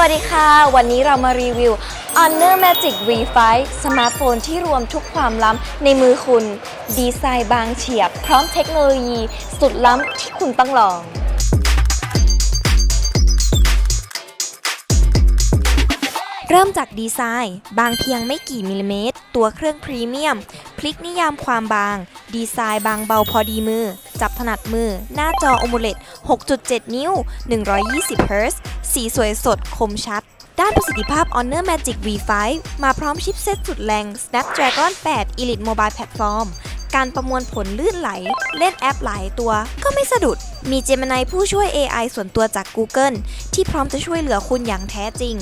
วัสดีค่ะ วันนี้เรามารีวิว Honor Magic V5 สมาร์ทโฟนที่รวมทุกความล้ำในมือคุณ ดีไซน์บางเฉียบ พร้อมเทคโนโลยีสุดล้ำที่คุณต้องลองเริ่มจากดีไซน์ บางเพียงไม่กี่มิลลิเมตร ตัวเครื่องพรีเมียม พลิกนิยามความบาง ดีไซน์บางเบาพอดีมือ จับถนัดมือ หน้าจอ OLED 6.7 นิ้ว 120 Hz สีสวยสดคมชัด ด้านประสิทธิภาพ Honor Magic V5 มาพร้อมชิปเซ็ตสุดแรง Snapdragon 8 Elite Mobile Platform การประมวลผลลื่นไหล เล่นแอปหลายตัว ก็ไม่สะดุด มี Gemini ผู้ช่วย AI ส่วนตัวจาก Google ที่พร้อมจะช่วยเหลือคุณอย่างแท้จริง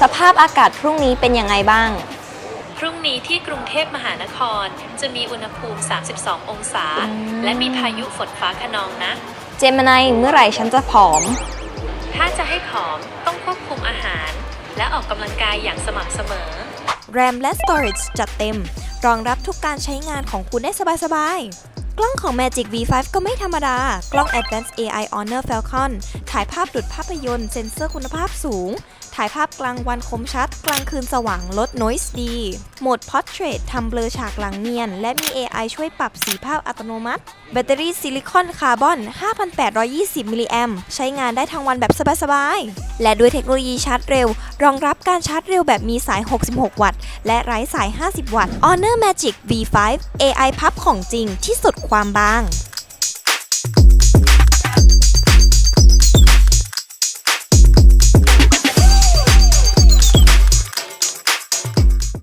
สภาพอากาศพรุ่งนี้เป็นยังไงบ้าง รุ่งนี้ที่กรุงเทพมหานคร จะมีอุณหภูมิ 32 องศาอืมและมีพายุฝนฟ้าขนองนะ Gemini เมื่อไหร่ฉันจะผอม ถ้าจะให้ผอมต้องควบคุมอาหาร และออกกำลังกายอย่างสม่ำเสมอ RAM และ Storage จัดเต็ม รองรับทุกการใช้งานของคุณได้สบายๆ กล้องของ Magic V5 ก็ไม่ธรรมดา กล้อง Advanced AI Honor Falcon ถ่ายภาพดุดภาพยนตร์ เซ็นเซอร์คุณภาพสูง ถ่ายภาพกลางวันคมชัด กลางคืนสว่างลด noise ดี โหมด Portrait ทำเบลอฉากหลังเนียน และมี AI ช่วยปรับสีภาพอัตโนมัติ แบตเตอรี่ซิลิคอนคาร์บอน 5,820 มิลลิแอมใช้งานได้ทั้งวันแบบสบายๆ และด้วยเทคโนโลยีชาร์จเร็ว รองรับการชาร์จเร็วแบบมีสาย 66 วัตต์ และไร้สาย 50 วัตต์ Honor Magic V5 AI พับของจริงที่สุดความบาง